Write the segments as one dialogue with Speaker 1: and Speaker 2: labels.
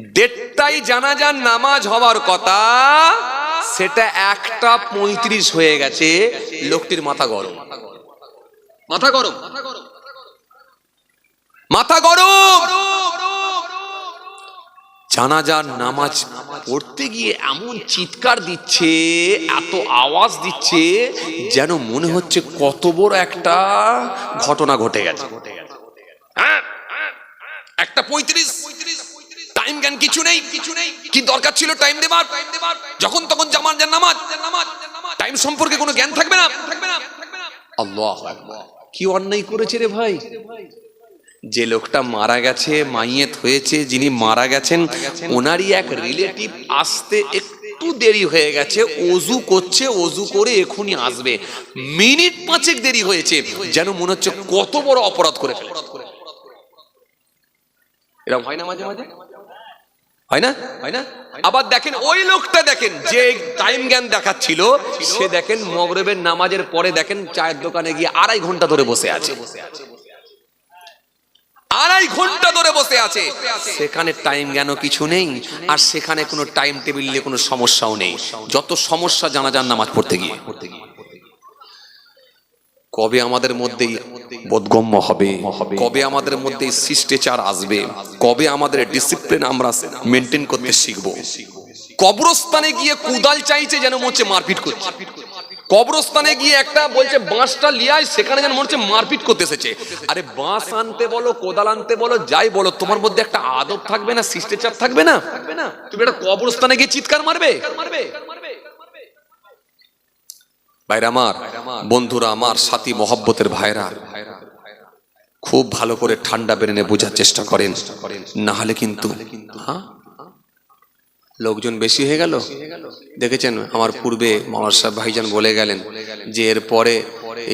Speaker 1: দেড়টাই জানাজার নামাজ হওয়ার কথা, সেটা একটা পঁয়ত্রিশ হয়ে গেছে, লোকটির মাথা গরম। মাথা গরম। মাথা গরম! জানাজার নামাজ পড়তে গিয়ে এমন চিৎকার দিচ্ছে, এত আওয়াজ দিচ্ছে, যেন মনে হচ্ছে কত বড় একটা ঘটনা ঘটে গেছে। হ্যাঁ? একটা পঁয়ত্রিশ। টাইম জ্ঞান কিছু নেই। কিছু নেই কি দরকার ছিল টাইম দেবার? যখন তখন জামান নামাজ। টাইম সম্পর্কে কোনো জ্ঞান থাকবে না। আল্লাহ কি অন্যায় করেছে রে ভাই? যে লোকটা মারা গেছে, মাইয়েত হয়েছে, যিনি মারা গেছেন, ওনারই এক রিলেটিভ আসতে একটু দেরি হয়ে গেছে, অজু করছে, অজু করে এখনই আসবে। মিনিট পাঁচেক দেরি হয়েছে, যেন মনে হচ্ছে কত বড় অপরাধ করে ফেলেছে। এরকম হয় না মাঝে মাঝে? হয় না? হয় না? আবার দেখেন ওই লোকটা দেখেন, যে টাইম জ্ঞান দেখাচ্ছিল, সে দেখেন মগরবের নামাজের পরে দেখেন চায়ের দোকানে গিয়ে আড়াই ঘণ্টা ধরে বসে আছে। আড়াই ঘণ্টা ধরে বসে আছে। সেখানে টাইম জ্ঞানও কিছু নেই, আর সেখানে কোনো টাইম টেবিল নিয়ে কোনো সমস্যাও নেই। যত সমস্যা জানা যান নামাজ পড়তে গিয়ে। কবে আমাদের মধ্যে বোধগম্য হবে? কবে আমাদের মধ্যে শিষ্টাচার আসবে? কবে আমাদের ডিসিপ্লিন আমরা মেনটেন করতে শিখব? কবরস্থানে গিয়ে কুদাল চাইছে যেন মনে মারপিট করছে। কবরস্থানে গিয়ে একটা বলছে, বাঁশটা লিয়ায়, সেখানে যেন মনে মারপিট করতে এসেছে। আরে বাঁশ আনতে বলো, কোদাল আনতে বলো, যাই বলো, তোমার মধ্যে একটা আদব থাকবে না, শিষ্টাচার থাকবে না? তুমি একটা কবরস্থানে গিয়ে চিৎকার মারবে মারবে? ভাইরা আমার, বন্ধুরা আমার, সাথী মহব্বতের ভাইরা, খুব ভালো করে ঠান্ডা বেড়ে বেরেনে বোঝার চেষ্টা করেন। না হলে কিন্তু হ্যাঁ? লোকজন বেশি হয়ে গেল? দেখেছেন? আমার পূর্বে মামার সাহেব ভাইজান বলে গেলেন যে এর পরে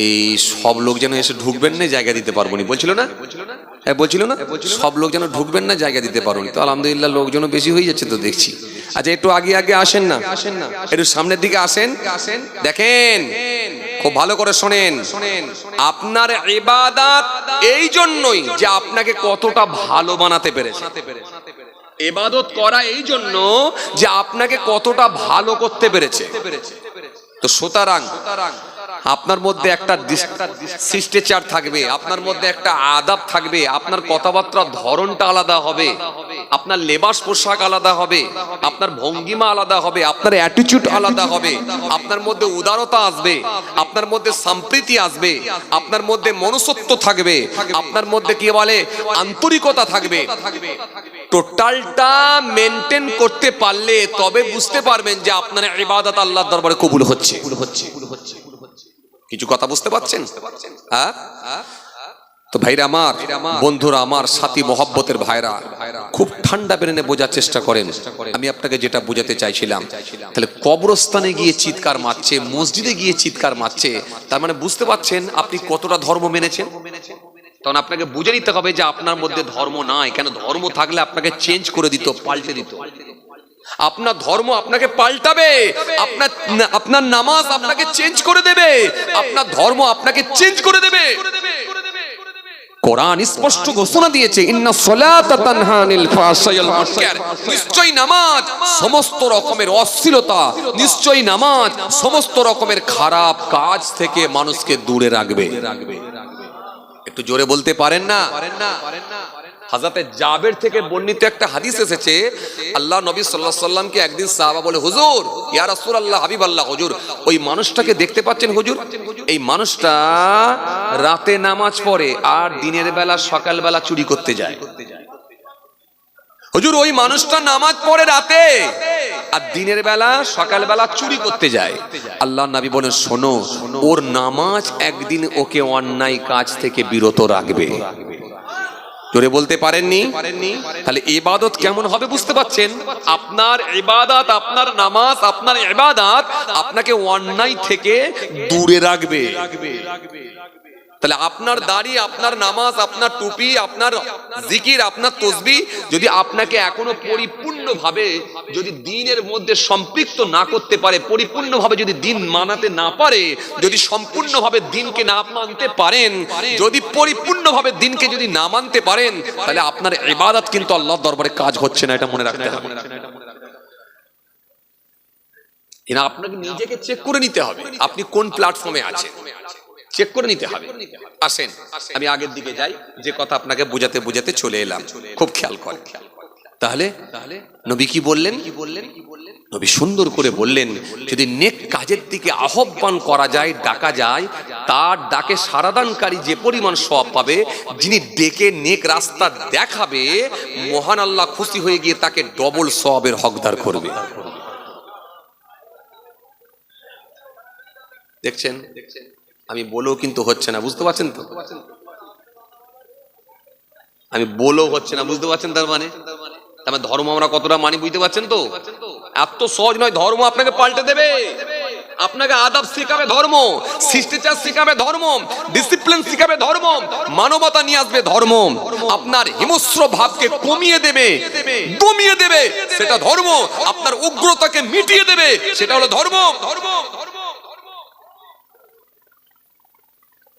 Speaker 1: এই সব লোক যেন এসে ঢুকবেন না, জায়গা দিতে পারব না বলছিল না? হ্যাঁ বলছিল না? সব লোক যেন ঢুকবেন না, জায়গা দিতে পারব তো আলহামদুলিল্লাহ, লোকজনও বেশি হয়ে যাচ্ছে তো দেখছি। আচ্ছা একটু আগে আগে আসেন না। আসেন না একটু সামনের দিকে আসেন। আসেন দেখেন, খুব ভালো করে শোনেন। আপনার এবাদাত এই জন্যই যে আপনাকে কতটা ভালো বানাতে পেরেছে। এবাদত করা এই জন্য যে আপনাকে কতটা ভালো করতে পেরেছে। তো সুতরাং আপনার মধ্যে একটা শিষ্টাচার থাকবে আপনার মধ্যে একটা আদাব থাকবে আপনার কথাবার্তার ধরনটা আলাদা হবে আপনার লেবাস পোশাক আলাদা হবে আপনার ভঙ্গিমা আলাদা হবে আপনার অ্যাটিটিউড আলাদা হবে আপনার মধ্যে উদারতা আসবে আপনার মধ্যে সম্প্রীতি আসবে আপনার মধ্যে মনুষ্যত্ব থাকবে আপনার মধ্যে কি বলে আন্তরিকতা থাকবে টোটালটা মেনটেন করতে পারলে তবে বুঝতে পারবেন যে আপনার ইবাদত আল্লাহর দরবারে কবুল হচ্ছে হচ্ছে কিছু কথা বুঝতে পারছেন? হ্যাঁ? তো ভাইরা আমার বন্ধুরা আমার সাথী মহব্বতের ভাইরা খুব ঠান্ডা বেরেনে বোঝার চেষ্টা করেন। আমি আপনাকে যেটা বোঝাতে চাইছিলাম তাহলে কবরস্থানে গিয়ে চিৎকার মারছে মসজিদে গিয়ে চিৎকার মারছে তার মানে বুঝতে পারছেন আপনি কতটা ধর্ম মেনেছেন? তখন আপনাকে বুঝে নিতে হবে যে আপনার মধ্যে ধর্ম নাই কেন ধর্ম থাকলে আপনাকে চেঞ্জ করে দিত পাল্টে দিত। আপনার ধর্ম আপনাকে পাল্টাবে। আপনার আপনার নামাজ আপনাকে চেঞ্জ করে দেবে। আপনার ধর্ম আপনাকে চেঞ্জ করে দেবে। কোরআন স্পষ্ট ঘোষণা দিয়েছে, ইন্না সলাতা তানহা আনিল ফাহশাই ওয়াল মুনকার। নিশ্চয়ই নামাজ সমস্ত রকমের অশ্লীলতা, নিশ্চয়ই নামাজ সমস্ত রকমের খারাপ কাজ থেকে মানুষকে দূরে রাখবে রাখবে। একটু জোরে বলতে পারেন না? হাজাতে জাবের থেকে বর্ণিত একটা হাদিস এসেছে, আল্লাহ নবী সাল্লাহ সাল্লামকে একদিন সাহাবা বলে, হুজুর, ইয়া রাসূল আল্লাহ হাবিব আল্লাহ হুজুর। ওই মানুষটাকে দেখতে পাচ্ছেন, হুজুর? এই মানুষটা রাতে নামাজ পড়ে আর দিনের বেলা, সকাল বেলা চুরি করতে যায়। হুজুর, ওই মানুষটা নামাজ পড়ে রাতে। আর দিনের বেলা, সকাল বেলা চুরি করতে যায়। আল্লাহ নবী বলেন, শোনো, ওর নামাজ একদিন ওকে অন্যায় কাজ থেকে বিরত রাখবে। জোরে বলতে পারেননি? তাহলে ইবাদত কেমন হবে বুঝতে পাচ্ছেন আপনার ইবাদত, আপনার নামাজ, আপনার ইবাদত আপনাকে অন্যায় থেকে দূরে রাখবে। তাহলে আপনার দাড়ি, আপনার নামাজ, আপনার টুপি, আপনার জিকির, আপনার তসবি যদি আপনাকে এখনও পরিপূর্ণভাবে যদি দিনের মধ্যে সম্পৃক্ত না করতে পারে, পরিপূর্ণভাবে যদি দিন মানাতে না পারে, যদি সম্পূর্ণভাবে দিনকে না মানতে পারেন, যদি পরিপূর্ণভাবে দিনকে যদি না মানতে পারেন, তাহলে আপনার ইবাদত কিন্তু আল্লাহর দরবারে কাজ হচ্ছে না, এটা মনে রাখতে হবে। আপনাকে নিজেকে চেক করে নিতে হবে, আপনি কোন প্ল্যাটফর্মে আছেন? চেক করে নিতে হবে। আসেন আমি আগের দিকে যাই যে কথা আপনাকে বোঝাতে বোঝাতে চলে এলাম। খুব খেয়াল করেন। তাহলে তাহলে নবী কি বললেন? কি বললেন কি বললেন? নবী সুন্দর করে বললেন যদি নেক কাজের দিকে আহ্বান করা যায় ডাকা যায় তার ডাকে সারাদানকারী যে পরিমাণ সব পাবে যিনি ডেকে নেক রাস্তা দেখাবে মহান আল্লাহ খুশি হয়ে গিয়ে তাকে ডবল সবের হকদার করবে। দেখছেন? আমি বলেও কিন্তু হচ্ছে না, বুঝতে পারছেন তো? আমি বলেও হচ্ছে না, বুঝতে পারছেন তার মানে? তার মানে ধর্ম আমরা কতটা মানি, বুঝতে পারছেন তো? এত সহজ নয়, ধর্ম আপনাকে পাল্টে দেবে। আপনাকে আদাব শেখাবে ধর্ম, শিষ্টাচার শেখাবে ধর্ম ডিসিপ্লিন শেখাবে ধর্ম, মানবতা নিয়ে আসবে ধর্ম। আপনার হিমস্র ভাবকে কমিয়ে দেবে, দমিয়ে দেবে, সেটা ধর্ম। আপনার উগ্রতাকে মিটিয়ে দেবে, সেটা হলো ধর্ম ধর্ম ধর্ম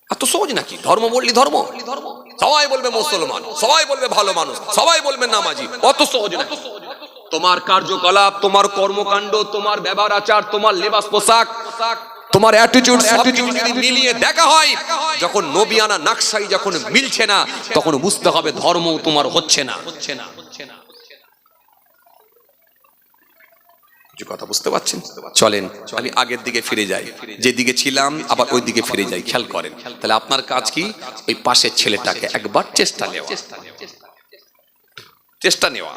Speaker 1: এত সহজ নাকি? ধর্ম বললি ধর্ম। সবাই বলবে মুসলমান সবাই বলবে ভালো মানুষ সবাই বলবে নামাজি। অত সহজ নাকি? তোমার কার্যকলাপ তোমার কর্মকাণ্ড তোমার ব্যবহার আচার তোমার লেবাস পোশাক তোমার অ্যাটিটিউড অ্যাটিটিউড যদি মিলিয়ে দেখা হয় যখন নবিয়ানা নাকশাই যখন মিলছে না তখন বুঝতে হবে ধর্ম তোমার হচ্ছে না হচ্ছে না হচ্ছে না। কিছু কথা বুঝতে পারছেন? চলেন আমি আগের দিকে ফিরে যাই। যে দিকে ছিলাম আবার ওই দিকে ফিরে যাই। খেয়াল করেন তাহলে আপনার কাজ কি? ওই পাশের ছেলেটাকে একবার চেষ্টা নেওয়া। চেষ্টা নেওয়া।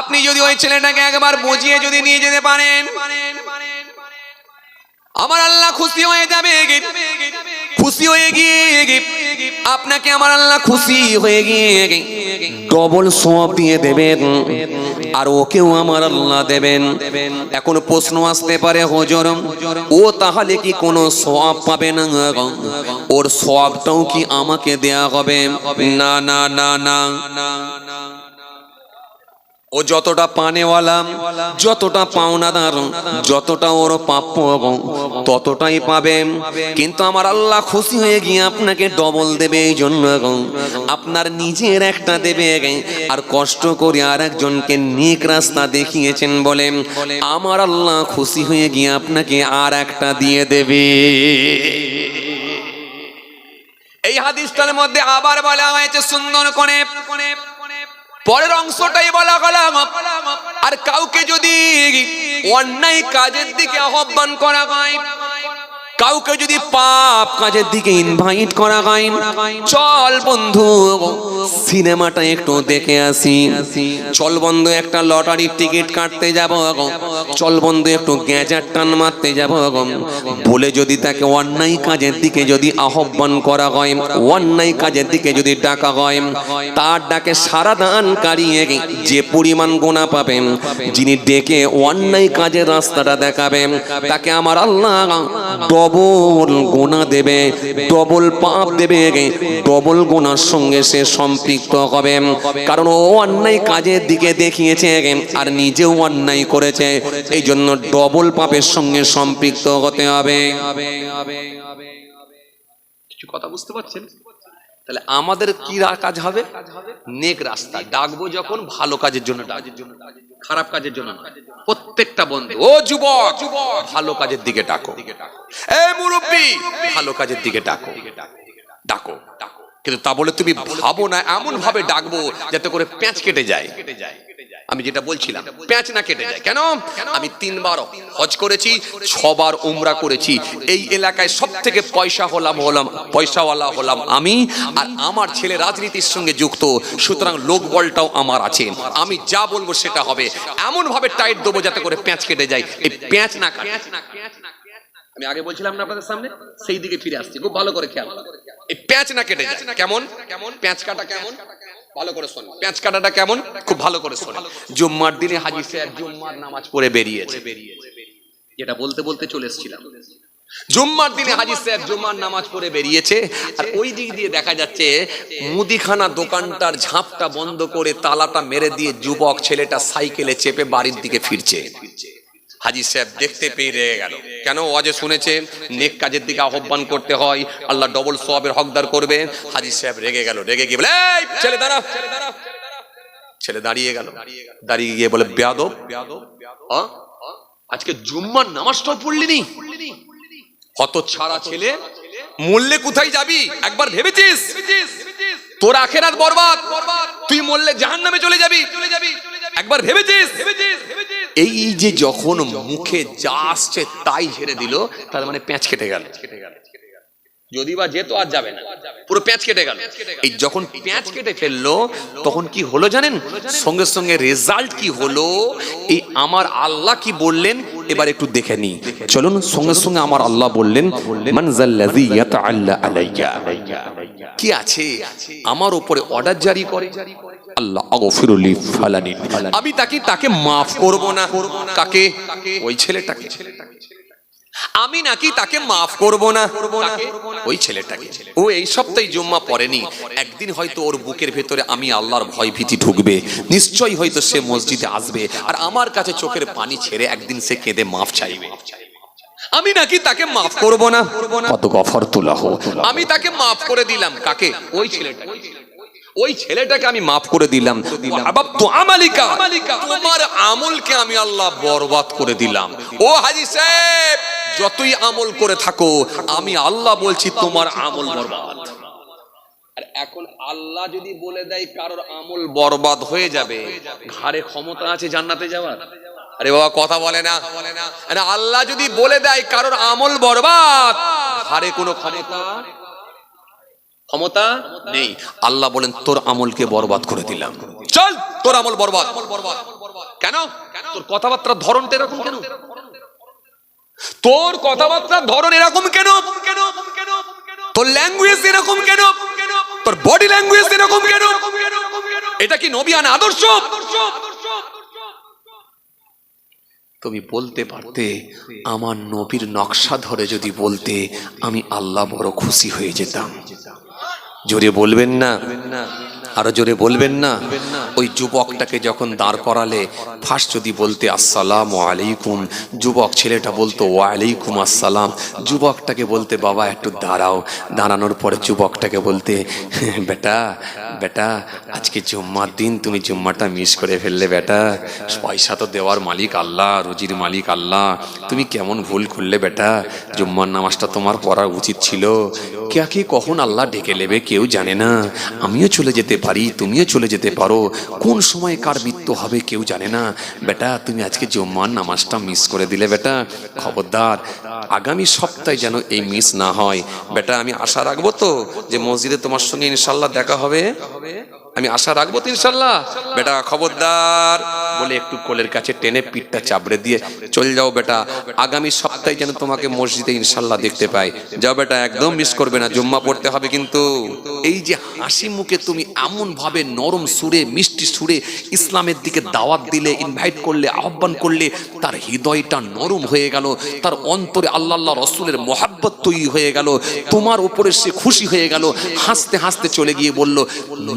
Speaker 1: আপনি যদি ওই ছেলেটাকে একবার বুঝিয়ে যদি নিয়ে যেতে পারেন আমার আল্লাহ খুশি হয়ে যাবে খুশি হয়ে গিয়ে আপনাকে আমার আল্লাহ খুশি হয়ে গিয়ে সব দিয়ে দেবেন, আর ওকেও আমার আল্লাহ দেবেন। এখন প্রশ্ন আসতে পারে, হজর, ও তাহলে কি কোনো সব পাবে না? ওর সবটাও কি আমাকে দেয়া হবে? না না না না। ও যতটা পানেওয়ালা যতটা পাওনাদার যতটা ওর প্রাপ্য ততটাই পাবে কিন্তু আমার আল্লাহ খুশি হয়ে গিয়ে আপনাকে ডবল দেবে এই জন্য আপনার নিজের একটা দেবে আর কষ্ট করে আর একজনকে নেক রাস্তা দেখিয়েছেন বলে আমার আল্লাহ খুশি হয়ে গিয়ে আপনাকে আর একটা দিয়ে দেবে। এই হাদিসটার মধ্যে আবার বলা হয়েছে সুন্দর করে পরের অংশটাই বলা গেল আর কাউকে যদি অন্যায় কাজের দিকে আহ্বান করা হয় কাউকে যদি পাপ কাজের দিকে ইনভাইট করা হয়, চল বন্ধু, সিনেমাটা একটু দেখে আসি। চল বন্ধু, একটা লটারির টিকিট কাটতে যাব, চল বন্ধু, একটু গ্যাজার টান মারতে যাব। বলে যদি তাকে অন্যায় কাজের দিকে যদি আহ্বান করা হয়, অন্যায় কাজের দিকে যদি ডাকা হয়, তার ডাকে সারা দান কারিয়ে যে পরিমাণ গোনা পাবেন যিনি ডেকে অন্যায় কাজের রাস্তাটা দেখাবেন তাকে আমার আল্লাহ ডবল গোনা দেবে, ডবল পাপ দেবে, ডবল গোনার সঙ্গে সে সম্পৃক্ত হবে। কারণ ও অন্যায় কাজের দিকে দেখিয়েছে আর নিজেও অন্যায় করেছে। এই জন্য ডবল পাপের সঙ্গে সম্পৃক্ত হতে হবে। কিছু কথা বুঝতে পারছেন? তাহলে আমাদের কি কাজ হবে? নেক রাস্তা। ডাকবো যখন ভালো কাজের জন্য খারাপ কাজের জন্য। প্রত্যেকটা বন্ধু, ও যুবক, ভালো কাজের দিকে ডাকো। এ মুরব্বী, ভালো কাজের দিকে ডাকো ডাকো। ডাকো। কিন্তু তা বলে তুমি ভাবো না এমন ভাবে ডাকবো যাতে করে প্যাঁচ কেটে যায়। আমি যেটা বলছিলাম, প্যাঁচ না কেটে যায়। কেন? আমি তিনবার হজ করেছি, ছবার উমরা করেছি। এই এলাকায় সব থেকে পয়সা হলাম হলাম, পয়সাওয়ালা হলাম আমি আর আমার ছেলে রাজনীতির সঙ্গে যুক্ত, সুতরাং লোক বলটাও আমার আছে। আমি যা বলব সেটা হবে। এমনভাবে টাইট দেবো যাতে করে প্যাঁচ কেটে যায়। এই প্যাঁচ না প্যাঁচ না প্যাঁচ না আমি আগে বলছিলাম না আপনাদের সামনে? সেই দিকে ফিরে আসছি। খুব ভালো করে খেয়াল। এই প্যাঁচ না কেটে যায়। কেমন? কেমন প্যাঁচ কাটা কেমন? ভালো করে শোন প্যাঁচ কাটাটা কেমন? খুব ভালো করে শোন জুম্মার দিনে হাজি জুম্মার নামাজ পড়ে বেরিয়েছে। যেটা বলতে বলতে চলে এসেছিলাম। জুম্মার দিনে হাজির সাহেব জুম্মার নামাজ পড়ে বেরিয়েছে। আর ওই দিক দিয়ে দেখা যাচ্ছে, মুদিখানা দোকানটার ঝাঁপটা বন্ধ করে তালাটা মেরে দিয়ে যুবক ছেলেটা সাইকেলে চেপে বাড়ির দিকে ফিরছে ফিরছে। হাজি সাহেব দেখতে পেয়ে রেগে গেল। কেন? ওয়াজে শুনেছে, নেক কাজের দিকে আহ্বান করতে হয়, আল্লাহ ডবল সবের হকদার করবে। হাজি সাহেব রেগে গেল, রেগে গিয়ে বলে ছেলে দাঁড়া। ছেলে দাঁড়িয়ে গেল। দাঁড়িয়ে গিয়ে বলে, বেয়াদব? আজকে জুম্মার নামাজটাও পড়লিনি হত ছাড়া ছেলে, মরলে কোথায় যাবি? একবার ভেবেছিস? তোর আখেরাত বরবাদ। তুই মরলে জাহান নামে চলে যাবি চলে যাবি। একবার ভেবেছিস? এই যে যখন মুখে যা আসছে তাই ঝেড়ে দিল, তার মানে প্যাঁচ কেটে গেল। যদি বা যেত, আর যাবে না। পুরো প্যাঁচ কেটে গেল। এই যখন প্যাঁচ কেটে ফেলল, তখন কি হলো জানেন? সঙ্গে সঙ্গে রেজাল্ট কি হলো? এই আমার আল্লাহ কি বললেন? এবার একটু দেখে নি চলুন, সঙ্গে সঙ্গে আমার আল্লাহ বললেন কি আছে? আমার উপরে অর্ডার জারি করে জারি করে। আমি তাকে তাকে মাফ করব না। কাকে? ওই ছেলেটাকে। আমি নাকি তাকে মাফ করব না। ওই ছেলেটাকে। ও এই সপ্তাহে জুম্মা পড়েনি। একদিন হয়তো ওর বুকের ভেতরে আমি আল্লাহর ভয় ভীতি ঢুকবে। নিশ্চয়ই হয়তো সে মসজিদে আসবে। আর আমার কাছে চোখের পানি ছেড়ে একদিন সে কেঁদে মাফ চাইবে। আমি নাকি তাকে মাফ করব না। কত গফর তুলাহ আমি তাকে মাফ করে দিলাম। কাকে? ওই ছেলেটাকে। ওই ছেলেটাকে আমি মাফ করে দিলাম। আবাব তো আমালিকা তোমার আমলকে আমি আল্লাহ বরবাদ করে দিলাম। ও হাজি সাহেব যতই আমল করে থাকো আমি আল্লাহ বলছি তোমার আমল বরবাদ। আর এখন আল্লাহ যদি বলে দেয় কারোর আমল বরবাদ হয়ে যাবে ঘাড়ে ক্ষমতা আছে জান্নাতে যাওয়ার? আরে বাবা কথা বলে না। আল্লাহ যদি বলে দেয় কারোর আমল বরবাদ ঘাড়ে কোনো ক্ষমতা? ক্ষমতা নেই। আল্লাহ বলেন, তোর আমলকে বরবাদ করে দিলাম। চল, তোর আমল বরবাদ। কেন? তোর কথাবার্তার ধরনটা এরকম কেন? তোর কথাবার্তার ধরন এরকম কেন? তোর ল্যাঙ্গুয়েজ এরকম কেন? তোর বডি ল্যাঙ্গুয়েজ এরকম কেন? এটা কি নবিয়ান আদর্শ? তুমি বলতে পারতে, আমার নবীর নকশা ধরে যদি বলতে, আমি আল্লাহ বড় খুশি হয়ে যেতাম। জোরে বলবেন না। আরও জোরে বলবেন না। ওই যুবকটাকে যখন দাঁড় করালে ফার্স্ট যদি বলতে আসসালাম আলাইকুম, যুবক ছেলেটা বলতো ওয়ালাইকুম আসসালাম, যুবকটাকে বলতে, বাবা, একটু দাঁড়াও। দাঁড়ানোর পরে যুবকটাকে বলতে, বেটা বেটা, আজকে জুম্মার দিন, তুমি জুম্মাটা মিস করে ফেললে বেটা। পয়সা তো দেওয়ার মালিক আল্লাহ, রুজির মালিক আল্লাহ। তুমি কেমন ভুল করলে বেটা? জুম্মার নামাজটা তোমার পড়া উচিত ছিল। কাকে কখন আল্লাহ ডেকে নেবে কেউ জানে না। আমিও চলে যেতে পারি, তুমিও চলে যেতে পারো। কোন সময় কার মৃত্যু হবে কেউ জানে না। বেটা, তুমি আজকে জুম্মার নামাজটা মিস করে দিলে বেটা। খবরদার, আগামী সপ্তাহে যেন এই মিস না হয়। বেটা, আমি আশা রাখব তো যে মসজিদে তোমার সঙ্গে ইনশাল্লাহ দেখা হবে। আমি আশা রাখব তো ইনশাল্লাহ বেটা, খবরদার। বলে একটু কোলের কাছে টেনে পিঠটা চাপড়ে দিয়ে চল যাও বেটা। আগামী সপ্তাহে যেন তোমাকে মসজিদে ইনশাল্লাহ দেখতে পাই। যাও বেটা, একদম মিস করবে না, জুম্মা পড়তে হবে কিন্তু। এই যে হাসি মুখে তুমি এমন ভাবে নরম সুরে, মিষ্টি সুরে ইসলামের দিকে দাওয়াত দিলে ইনভাইট করলে, আহ্বান করলে, তার হৃদয়টা নরম হয়ে গেল, তার অন্তরে আল্লাহ আল্লাহ রসুলের মহাব্বত তৈরি হয়ে গেল, তোমার উপরে সে খুশি হয়ে গেল, হাসতে হাসতে চলে গিয়ে বলল,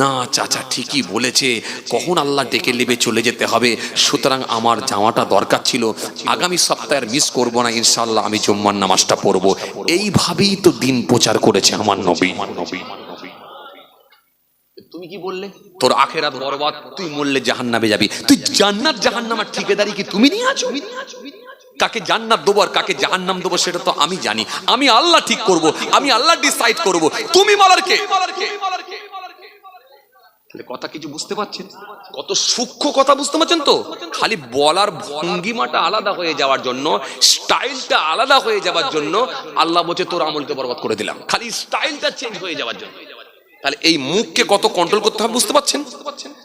Speaker 1: না চাচা, ঠিকই বলেছে। কখন আল্লাহ ডেকে নেবে চলে যেতে হবে? সুতরাং আমার যাওয়াটা দরকার ছিল। আগামী সপ্তাহে মিস করব না ইনশাল্লাহ আমি জুম্মার নামাজটা পড়ব। এইভাবেই তো দিন প্রচার করেছে আমার নবী। নবী তুমি কি বললে? তোর আখেরাত বরবাদ তুই মরলে জাহান্নামে যাবি। তুই জান্নাত ঠিকাদারি কি তুমি নিয়ে আছো? কাকে জান্নাত দেবো আর কাকে জাহান্নাম দেবো সেটা তো আমি জানি। আমি আল্লাহ ঠিক করব আমি আল্লাহ ডিসাইড করব। তুমি বলার কে? তাহলে কথা কিছু বুঝতে পারছেন? কত সূক্ষ্ম কথা বুঝতে পারছেন তো? খালি বলার ভঙ্গিমাটা আলাদা হয়ে যাওয়ার জন্য, স্টাইলটা আলাদা হয়ে যাওয়ার জন্য আল্লাহ বলছে, তোর আমলকে বরবাদ করে দিলাম। খালি স্টাইলটা চেঞ্জ হয়ে যাওয়ার জন্য। তাহলে এই মুখকে কত কন্ট্রোল করতে হবে বুঝতে পারছেন?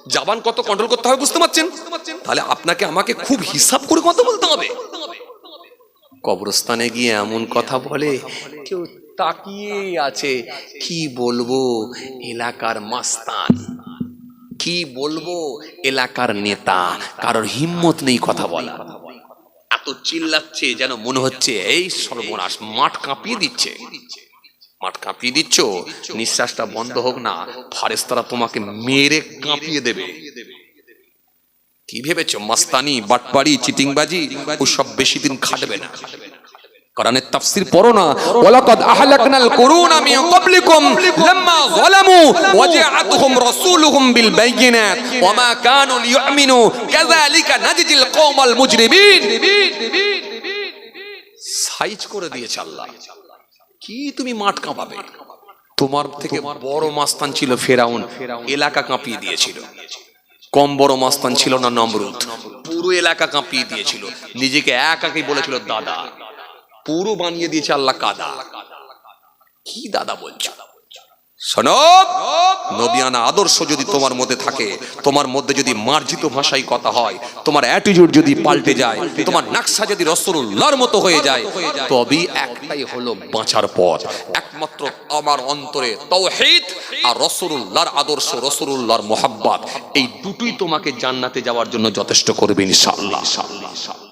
Speaker 1: জাবান কত কন্ট্রোল করতে হবে বুঝতে পারছেন? তাহলে আপনাকে আমাকে খুব হিসাব করে কথা বলতে হবে? কবরস্থানে গিয়ে এমন কথা বলে, কেউ তাকিয়ে আছে, কি বলব? এলাকার মাস্তান। কি বলব? এলাকার নেতা, কারোর হিম্মত নেই কথা বলা এত চিল্লাচ্ছে যেন মনে হচ্ছে, এই সর্বনাশ, মাঠ কাঁপিয়ে দিচ্ছে। মাঠ কাঁপিয়ে দিচ্ছ? নিঃশ্বাসটা বন্ধ হোক না, ফারেস্তারা তোমাকে মেরে কাঁপিয়ে দেবে। কি ভেবেছো, মাস্তানি, বাটপাড়ি, চিটিংবাজি, ওসব বেশি দিন খাটবে না। কোরআনের তাফসীর পড়ো না। ওয়ালাকাদ আহলাকনাল কুরুনা মিন ক্বাবলিকুম, লাম্মা যালামু রাসূলুহুম বিল বাইয়িনাত কানু কাযালিকা কওমাল মুজরিমিন। সাইজ করে দিয়েছে আল্লাহ। কি তুমি মাঠ কাঁপাবে? তোমার থেকে বড় মাস্তান ছিল ফেরাউন, এলাকা কাঁপিয়ে দিয়েছিল। কম বড় মাস্তান ছিল না নমরুদ, পুরো এলাকা কাঁপিয়ে দিয়েছিল। নিজেকে একাকেই বলেছিল, দাদা পুরো বানিয়ে দিয়েছে আল্লাহ কাদা। কি দাদা বলছো? নবিয়ানা আদর্শ যদি তোমার মধ্যে থাকে, তোমার মধ্যে যদি মার্জিত ভাষায় কথা হয়, তোমার যদি পাল্টে যায়, তোমার নাকশা যদি মতো হয়ে যায়, তবেই একটাই হলো বাঁচার পথ। একমাত্র আমার অন্তরে তৌহিদ আর রসুল্লাহর আদর্শ রসুল্লাহর মোহাব্বত। এই দুটোই তোমাকে জান্নাতে যাওয়ার জন্য যথেষ্ট করবে